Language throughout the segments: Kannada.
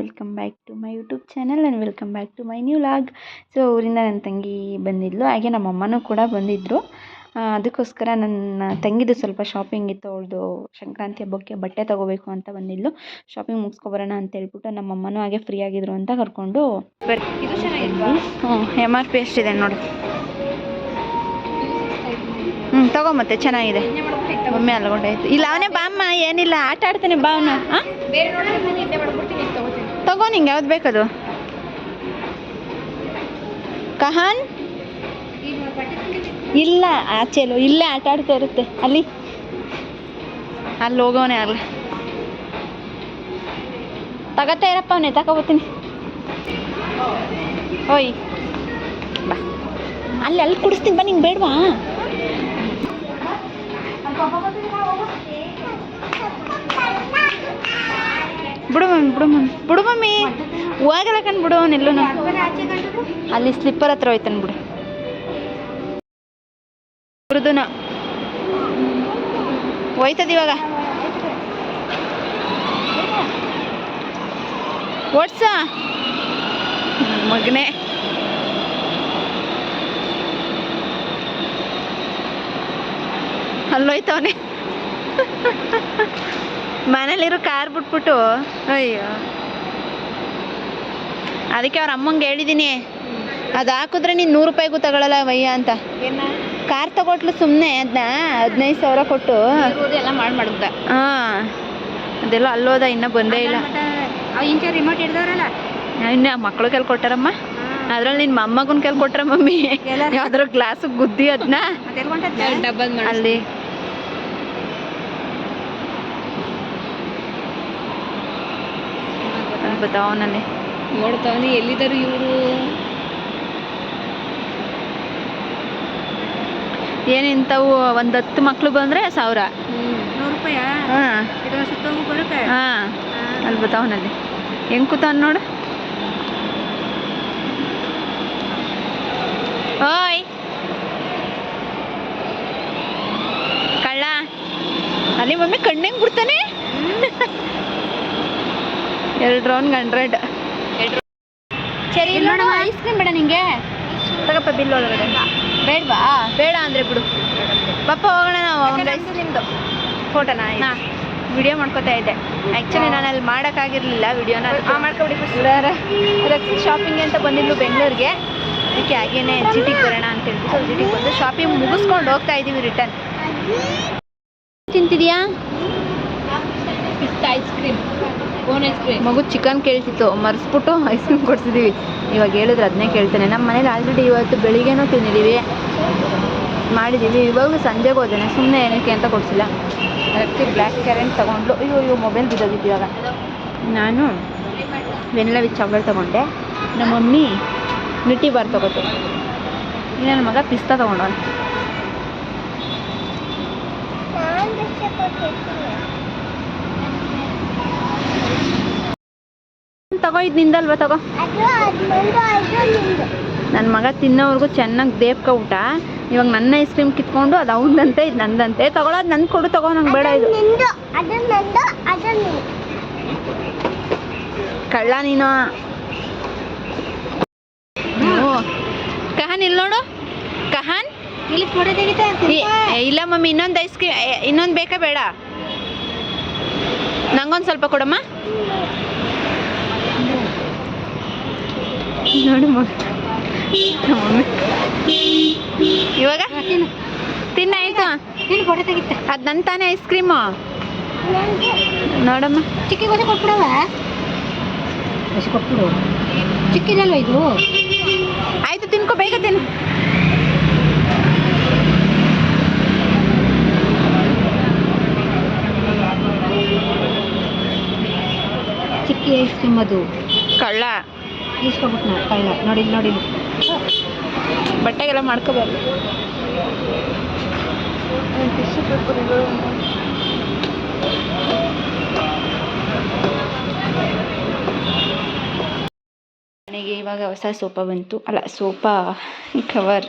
Welcome back to my YouTube channel and welcome back to my new vlog so ಊರಿಂದ ನನ್ನ ತಂಗಿ ಬಂದಿದ್ಲು, ಹಾಗೆ ನಮ್ಮ ಅಮ್ಮನೂ ಕೂಡ ಬಂದಿದ್ದರು ಅದಕ್ಕೋಸ್ಕರ ನನ್ನ ತಂಗಿದು ಸ್ವಲ್ಪ ಶಾಪಿಂಗ್ ಇತ್ತು, ಅವಳದು ಸಂಕ್ರಾಂತಿ ಹಬ್ಬಕ್ಕೆ ಬಟ್ಟೆ ತೊಗೋಬೇಕು ಅಂತ ಬಂದಿದ್ಲು. ಶಾಪಿಂಗ್ ಮುಗಿಸ್ಕೊಬರೋಣ ಅಂತ ಹೇಳ್ಬಿಟ್ಟು ನಮ್ಮ ಅಮ್ಮನೂ ಹಾಗೆ ಫ್ರೀ ಆಗಿದ್ರು ಅಂತ ಕರ್ಕೊಂಡು ಇದು ಹ್ಞೂ ಎಂ ಆರ್ ಪಿ ಎಷ್ಟಿದೆ ನೋಡಿ. ಹ್ಞೂ ತಗೋ ಮತ್ತೆ, ಚೆನ್ನಾಗಿದೆ. ಒಮ್ಮೆ ಅಲ್ಗೊಂಡಾಯ್ತು. ಇಲ್ಲ, ಅವನೇ ಬಾಮ್ಮ, ಏನಿಲ್ಲ, ಆಟ ಆಡ್ತಾನೆ, ಬಾ ಅವನು. ಹಾಂ ಬೇರೆ ನೋಡಿದ್ರೆ ನಾನು ಹಿಂದೆ ಮಾಡ್ಬಿಡ್ತೀನಿ ಇದು ತಗೋತೀನಿ ತಗೋ ನಿಂಗೆ ಯಾವ್ದು ಬೇಕದು? ಕಹಾನ್? ಇಲ್ಲ, ಆಚೆಲು, ಇಲ್ಲೇ ಆಟ ಆಡ್ತಾ ಇರುತ್ತೆ, ಅಲ್ಲಿ. ಅಲ್ಲಿ ಹೋಗೋನೆ ಆಗಲಿ. ತಗತ್ತಾ ಇರಪ್ಪ ಅವನೇ ತಗೋಬತ್ತೀನಿ ಓಯ್ ಬಾ. ಅಲ್ಲಿ ಅಲ್ಲಿ ಕುಡಿಸ್ತೀನಿ, ಬಾ, ನಿಂಗೆ ಬೇಡವಾ? ಬಿಡು ಮಮ್ಮಿ ಬಿಡು ಮಮ್ಮಿ ಬಿಡು ಮಮ್ಮಿ. ಹೋಗಲ್ಲ ಕಣ್ಬಿಡು ಅವನೆಲ್ಲೂ ಅಲ್ಲಿ ಸ್ಲಿಪ್ಪರ್ ಹತ್ರ ಹೋಯ್ತಾನೆ ಬಿಡು. ಮೃದುನ ಹೋಯ್ತದ ಇವಾಗ. ಓಡ್ಸ. ಮಗನೇ. ಅಲ್ಲೋಯ್ತವನೇ ಮನೇಲಿರೋ ಕಾರ್ ಬಿಟ್ಬಿಟ್ಟು. ಅಯ್ಯೋ. ಅದಕ್ಕೆ ಅವ್ರ ಅಮ್ಮಂಗೆ ಹೇಳಿದ್ದೀನಿ ಅದು ಹಾಕಿದ್ರೆ ನೀನು ನೂರು ರೂಪಾಯಿಗೂ ತಗೊಳಲ್ಲ ವಯ್ಯ ಅಂತ. ಏನ? ಕಾರ್ ತಗೊಟ್ಲು ಸುಮ್ಮನೆ ಅದನ್ನ ಹದಿನೈದು ಸಾವಿರ ಕೊಟ್ಟು. ಇರೋದು ಎಲ್ಲ ಮಾಡಿ ಮಾಡುದ ಹಾ ಅದೆಲ್ಲ ಅಲ್ಲೋದ ಇನ್ನ ಬಂದೇ ಇಲ್ಲ. ಇನ್ನ ಇಂಚ ರಿಮೋಟ್ ಹಿಡ್ದವ್ರಲ್ಲ? ಇನ್ನು ಮಕ್ಳು ಕೆಲ್ ಕೊಟ್ಟಾರಮ್ಮ. ಅದ್ರಲ್ಲಿ ನಿನ್ನ ಮೊಮ್ಮಗನ ಕೆಲ್ ಕೊಟ್ರ ಮಮ್ಮಿ. ಎಲ್ಲ? ಯಾವ್ದಾರು ಗ್ಲಾಸ್ ಗುದ್ದಿ ಅದನ್ನ ಡಬ್ಬಲ್ ಅಲ್ಲಿ. ಅವನಲ್ಲಿ. ನೋಡ್ತಾವನಿ ಎಲ್ಲಿದ್ದಾರೆ ಇವರು? ಏನಿಂತವು ಒಂದು ಹತ್ತು ಮಕ್ಳು ಬಂದರೆ ಸಾವಿರ. ಹಾಂ. ಅಲ್ಲಿ ಬತ್ತಾವನಲ್ಲಿ ಹೆಂಗ್ ಕೂತಾನ ನೋಡು? ಓಯ್! ಕಳ್ಳ ಅಲ್ಲಿ ಮಮ್ಮಿ ಕಣ್ಣಂಗ್ ಬಿಡ್ತಾನೆ ಎರಡು ರೌಂಡ್ ಹಂಡ್ರೆಡ್ ಸರಿ ಇಲ್ಲ ಐಸ್ ಕ್ರೀಮ್ ಬೇಡ ನಿಂಗೆ. ತಗಪ್ಪ ಬಿಲ್ ಒಳಗಡೆ. ಬೇಡವಾ? ಬೇಡ ಅಂದ್ರೆ ಬಿಡು. ಪಪ್ಪ ಹೋಗೋಣ ನಾವು ಒಂದು ನಿಮ್ದು. ಫೋಟೋನಾ? ವಿಡಿಯೋ ಮಾಡ್ಕೋತಾ ಇದ್ದೆ. ಆ್ಯಕ್ಚುಲಿ ನಾನು ಅಲ್ಲಿ ಮಾಡೋಕ್ಕಾಗಿರಲಿಲ್ಲ ವಿಡಿಯೋನ. ಮಾಡ್ಕೊಬಿಡಿ ರಕ್ಷಿ ಶಾಪಿಂಗ್ ಅಂತ ಬಂದಿದ್ಲು ಬೆಂಗಳೂರಿಗೆ. ಅದಕ್ಕೆ ಹಾಗೇನೆ ಜಿಟಿಗೆ ಬರೋಣ ಅಂತ ಹೇಳ್ಬಿಟ್ಟು ಜಿಟಿಗೆ ಬಂದು ಶಾಪಿಂಗ್ ಮುಗಿಸ್ಕೊಂಡು ಹೋಗ್ತಾ ಇದ್ದೀವಿ ರಿಟರ್ನ್ ತಿಂತಿದ್ಯಾ? Ice cream. ಮಗು ಚಿಕನ್ ಕೇಳ್ತಿತ್ತು ಮರೆಸ್ಬಿಟ್ಟು ಐಸ್ ಕ್ರೀಮ್ ಕೊಡ್ಸಿದ್ದೀವಿ ಇವಾಗ ಹೇಳಿದ್ರೆ ಅದನ್ನೇ ಕೇಳ್ತಾನೆ. ನಮ್ಮ ಮನೇಲಿ ಆಲ್ರೆಡಿ ಇವತ್ತು ಬೆಳಿಗ್ಗೆನೂ ತಿಂದಿದ್ದೀವಿ ಮಾಡಿದ್ದೀವಿ ಇವಾಗ ಸಂಜೆಗೆ ಹೋದೇನೆ. ಸುಮ್ಮನೆ ಏನಕ್ಕೆ ಅಂತ ಕೊಡಿಸಿಲ್ಲ. ಅದಕ್ಕೆ ಬ್ಲ್ಯಾಕ್ ಕ್ಯಾರೆಂಟ್ ತೊಗೊಂಡ್ಲು. ಅಯ್ಯೋ ಅಯ್ಯೋ ಮೊಬೈಲ್ ಬಿದ್ದೋಗಿತ್ತು ಇವಾಗ. ನಾನು ವೆನಿಲ್ಲ ವಿತ್ ಚಾಕ್ಲೇಟ್ ತೊಗೊಂಡೆ. ನಮ್ಮ ಮಮ್ಮಿ ಮಿಟ್ಟಿ ಬಾರ್ ತೊಗೋತು. ನನ್ನ ಮಗ ಪಿಸ್ತಾ ತೊಗೊಂಡವನು. ತಗೋ ಇದು ನಿಂದಲ್ವಾ ತಗೋ? ನನ್ನ ಮಗ ತಿನ್ನೋವರೆಗೂ ಚೆನ್ನಾಗಿ ದೇವ್ಕ ಊಟ. ಇವಾಗ ನನ್ನ ಐಸ್ ಕ್ರೀಮ್ ಕಿತ್ಕೊಂಡು ಅದು ಅವನದಂತೆ ಇದು ನಂದಂತೆ. ತಗೊಳೋದು ನನ್ ಕೊಡು ತಗೋ ನಂಗೆ ಬೇಡ ಇದು. ಕಳ್ಳ ನೀನು. ಕಹನ್ ಇಲ್ಲಿ ನೋಡು. ಕಹನ್? ಇಲ್ಲ ಮಮ್ಮಿ ಇನ್ನೊಂದು ಐಸ್ ಕ್ರೀಮ್ ಇನ್ನೊಂದು ಬೇಕಾ ಬೇಡ. ನಂಗೊಂದು ಸ್ವಲ್ಪ ಕೊಡಮ್ಮ. ನೋಡು ಇವಾಗ? ತಿನ್ನ. ಆಯ್ತು? ಅದ್ ನನ್ ಅದು ನನ್ನ ತಾನೇ ಐಸ್ ಕ್ರೀಮು ನೋಡಮ್ಮ. ಚಿಕ್ಕಿಗೆ ಹೊಸ ಕೊಟ್ಬಿಡವ ಹೊಸ ಕೊಟ್ಬಿಡು. ಚಿಕ್ಕಿದಲ್ವ ಇದು? ಆಯ್ತು ತಿನ್ಕೋ ಬೇಗ ತಿನ್ನು. ಚಿಕ್ಕಿ ಐಸ್ ಕ್ರೀಮ್ ಅದು. ಕಳ್ಳ. ಈಸ್ಕೊಬಿಟ್ಟು ನಾ ಕಳ್ಳ ನೋಡಿ ನೋಡಿ. ಬಟ್ಟೆಗೆಲ್ಲ ಮಾಡ್ಕೋಬಾರ್ದು ನನಗೆ ಇವಾಗ ಹೊಸ ಸೋಫಾ ಬಂತು. ಅಲ್ಲ sofa cover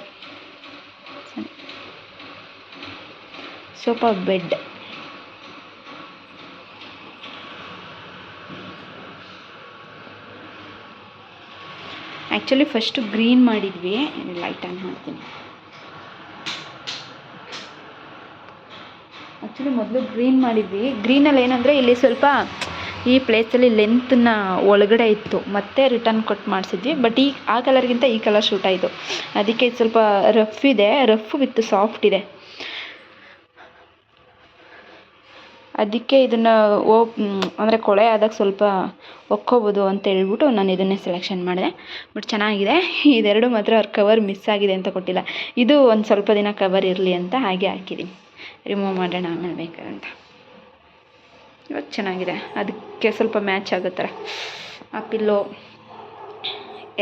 sofa bed actually first green ಮಾಡಿದ್ವಿ. ಲೈಟ್ ಆನ್ ಮಾಡ್ತೀನಿ. ಆ್ಯಕ್ಚುಲಿ ಮೊದಲು ಗ್ರೀನ್ ಮಾಡಿದ್ವಿ. ಗ್ರೀನಲ್ಲಿ ಏನಂದರೆ ಇಲ್ಲಿ ಸ್ವಲ್ಪ ಈ ಪ್ಲೇಸಲ್ಲಿ ಲೆಂತನ್ನ ಒಳಗಡೆ ಇತ್ತು. ಮತ್ತೆ ರಿಟರ್ನ್ ಕೊಟ್ಟು ಮಾಡಿಸಿದ್ವಿ. ಬಟ್ ಈ, ಆ ಕಲರ್ಗಿಂತ ಈ ಕಲರ್ ಶೂಟ್ ಆಯಿತು ಅದಕ್ಕೆ ಸ್ವಲ್ಪ ರಫ್ ಇದೆ. ರಫ್ ವಿತ್ ಸಾಫ್ಟ್ ಇದೆ. ಅದಕ್ಕೆ ಇದನ್ನು ಓ ಅಂದರೆ ಕೊಳೆ ಆದಾಗ ಸ್ವಲ್ಪ ಒಕ್ಕೋಬೋದು ಅಂತ ಹೇಳ್ಬಿಟ್ಟು ನಾನು ಇದನ್ನೇ ಸೆಲೆಕ್ಷನ್ ಮಾಡಿದೆ. ಬಟ್ ಚೆನ್ನಾಗಿದೆ. ಇದೆರಡು ಮಾತ್ರ ಅವ್ರ ಕವರ್ ಮಿಸ್ ಆಗಿದೆ ಅಂತ ಕೊಟ್ಟಿಲ್ಲ. ಇದು ಒಂದು ಸ್ವಲ್ಪ ದಿನ ಕವರ್ ಇರಲಿ ಅಂತ ಹಾಗೆ ಹಾಕಿದ್ದೀನಿ ರಿಮೂವ್ ಮಾಡೋಣ ಆಮೇಲೆ ಬೇಕಾದಂತ. ಇವಾಗ ಚೆನ್ನಾಗಿದೆ. ಅದಕ್ಕೆ ಸ್ವಲ್ಪ ಮ್ಯಾಚ್ ಆಗೋ ಥರ. ಆ ಪಿಲ್ಲೋ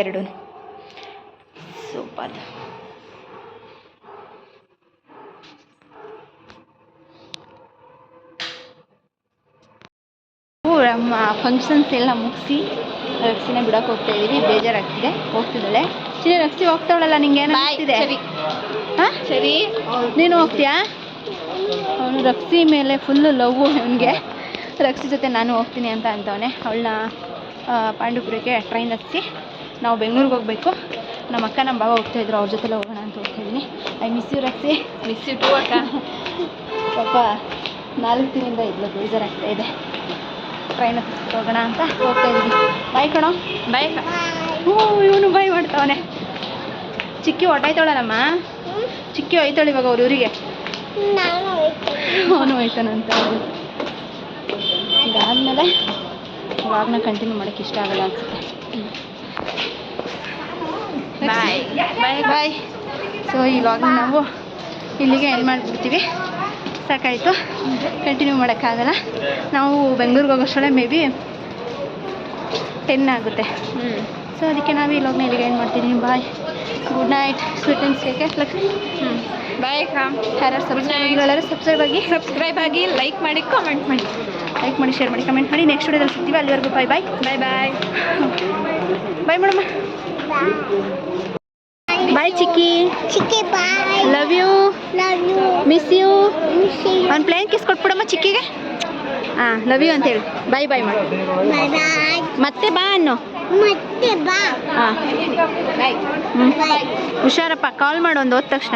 ಎರಡೂ ಸೂಪರ್ ನಮ್ಮ ಫಂಕ್ಷನ್ಸ್ ಎಲ್ಲ ಮುಗಿಸಿ ರಕ್ಷಿನ ಬಿಡಕ್ಕೆ ಹೋಗ್ತಾ ಇದ್ದೀವಿ ಬೇಜಾರಾಗ್ತಿದೆ ಹೋಗ್ತಿದ್ದಾಳೆ. ಚಿನ್ನ ರಕ್ಷಿ ಹೋಗ್ತಾವಳಲ್ಲ ನಿಂಗೆ ಏನು ಆಗ್ತಿದೆ ಹಾಂ? ಸರಿ ನೀನು ಹೋಗ್ತೀಯಾ? ಅವನು ರಕ್ಷಿ ಮೇಲೆ ಫುಲ್ಲು ಲವ್ ಅವನಿಗೆ ರಕ್ಷಿ ಜೊತೆ ನಾನು ಹೋಗ್ತೀನಿ ಅಂತ ಅಂತವನೆ. ಅವಳನ್ನ ಪಾಂಡುಪುರಕ್ಕೆ ಟ್ರೈನ್ ಹತ್ತಿ ನಾವು ಬೆಂಗಳೂರಿಗೆ ಹೋಗಬೇಕು. ನಮ್ಮ ಅಕ್ಕ ನಮ್ಮ ಭಾವ ಹೋಗ್ತಾ ಇದ್ರು ಅವ್ರ ಜೊತೆಲ್ಲ ಹೋಗೋಣ ಅಂತ ಹೋಗ್ತಾ ಇದ್ದೀನಿ. I miss you Rakshi. Miss you too ಅಕ್ಕ. ಪಾಪ ನಾಲ್ಕು ದಿನದಿಂದ ಇದ್ಲು ಬೇಜಾರಾಗ್ತಾ ಇದೆ. ಟ್ರೈನ್ ಹೋಗೋಣ ಅಂತ ಹೋಗ್ತಾ ಇದ್ದೀನಿ ಬಾಯ್ ಕಣೋ. ಬಾಯ್ ಹ್ಞೂ ಇವನು ಬಾಯ್ ಮಾಡ್ತಾವನೆ. ಚಿಕ್ಕಿ ಹೊಟ್ಟಾಯ್ತಾಳಮ್ಮ ಚಿಕ್ಕಿ ಹೋಯ್ತಾಳೆ ಇವಾಗ ಅವ್ರ ಊರಿಗೆ. ಅವನು ಹೋಯ್ತಾನಂತ ಇದಾದಮೇಲೆ ವ್ಲಾಗ್ನ ಕಂಟಿನ್ಯೂ ಮಾಡೋಕೆ ಇಷ್ಟ ಆಗಲ್ಲ ಅನ್ಸುತ್ತೆ. ಬಾಯ್ ಬಾಯ್ ಬಾಯ್ ಸೊ ಇವಾಗ ನಾವು ಇಲ್ಲಿಗೆ ಎಂಡ್ ಮಾಡಿಬಿಡ್ತೀವಿ. ಸಾಕಾಯಿತು. ಕಂಟಿನ್ಯೂ ಮಾಡೋಕ್ಕಾಗಲ್ಲ. ನಾವು ಬೆಂಗಳೂರಿಗೆ ಹೋಗೋಷ್ಟೊಳೆ ಮೇ ಬಿ ಟೆನ್ ಆಗುತ್ತೆ. ಸೊ ಅದಕ್ಕೆ ನಾವು ಈ ಹೋಗಿ ಇಲ್ಲಿಗೆ ಏನು ಮಾಡ್ತೀನಿ bye good night sweet and ಸ್ಟೇಕೆ Lakshmi? Bye ಕಾಮ್ ಯಾರು ಸಬ್ಸ್ಕ್ರೈಬ್ ಸಬ್ಸ್ಕ್ರೈಬ್ ಆಗಿ. ಸಬ್ಸ್ಕ್ರೈಬ್ ಆಗಿ ಲೈಕ್ ಮಾಡಿ ಕಾಮೆಂಟ್ ಮಾಡಿ. ಲೈಕ್ ಮಾಡಿ ಶೇರ್ ಮಾಡಿ ಕಮೆಂಟ್ ಮಾಡಿ. ನೆಕ್ಸ್ಟ್ ವಿಡಿಯೋದಲ್ಲಿ ಸಿಗ್ತೀವಿ. ಅಲ್ಲಿವರೆಗೂ bye bye bye bye bye madam bye chikki. Chikki bye love you miss you ಒಂದು ಪ್ಲೇನ್ ಕಿಸ್ ಕೊಟ್ಬಿಡಮ್ಮ ಚಿಕ್ಕಿಗೆ. ಹಾಂ ಲವ್ ಯು ಅಂತೇಳಿ. ಬಾಯ್ ಬಾಯ್ ಮಾಡು ಬಾಯ್ ಬಾಯ್ ಮತ್ತೆ ಬಾ ಅನ್ನು. ಮತ್ತೆ ಬಾ. ಹಾಂ ಹ್ಞೂ ಹುಷಾರಪ್ಪ ಕಾಲ್ ಮಾಡು ಒಂದು ಹೋದ ತಕ್ಷಣ.